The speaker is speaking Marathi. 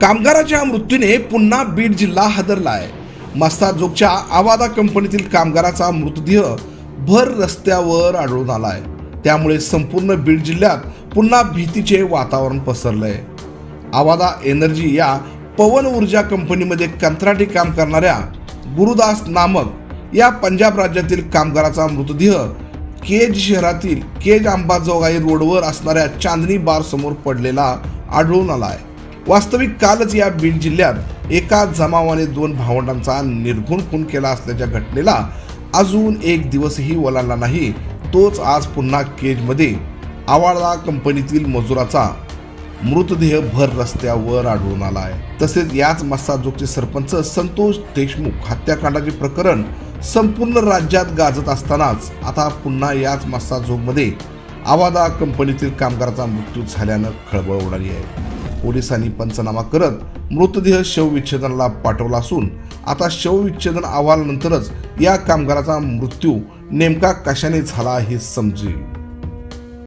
कामगाराच्या मृत्यूने पुन्हा बीड जिल्हा हादरला आहे मस्ताजोगच्या आवादा कंपनीतील कामगाराचा मृतदेह भर रस्त्यावर आढळून आलाय. त्यामुळे संपूर्ण बीड जिल्ह्यात पुन्हा भीतीचे वातावरण पसरलंय. आवादा एनर्जी या पवन ऊर्जा कंपनीमध्ये कंत्राटी काम करणाऱ्या गुरुदास नामक या पंजाब राज्यातील कामगाराचा मृतदेह केज शहरातील केज अंबाजोगाई रोडवर असणाऱ्या चांदणी बार समोर पडलेला आढळून आलाय. वास्तविक कालच या बीड जिल्ह्यात एका जमावाने दोन भावंडांचा निर्घुण खून केला असल्याच्या घटनेला अजून एक दिवसही ओलांडला नाही तोच आज पुन्हा केजमध्ये आवाळा कंपनीतील मजुराचा मृतदेह भर रस्त्यावर आढळून आला आहे तसेच याच मस्साजोगचे सरपंच संतोष देशमुख हत्याकांडाचे प्रकरण संपूर्ण राज्यात गाजत असतानाच आता पुन्हा याच मस्साजोगमध्ये आवादा कंपनीतील कामगाराचा मृत्यू झाल्यानं खळबळ उडाली आहे. पोलिसांनी पंचनामा करत मृतदेह शवविच्छेदनाला पाठवला असून आता शवविच्छेदन अहवालानंतरच या कामगाराचा मृत्यू नेमका कशाने झाला हे समजेल.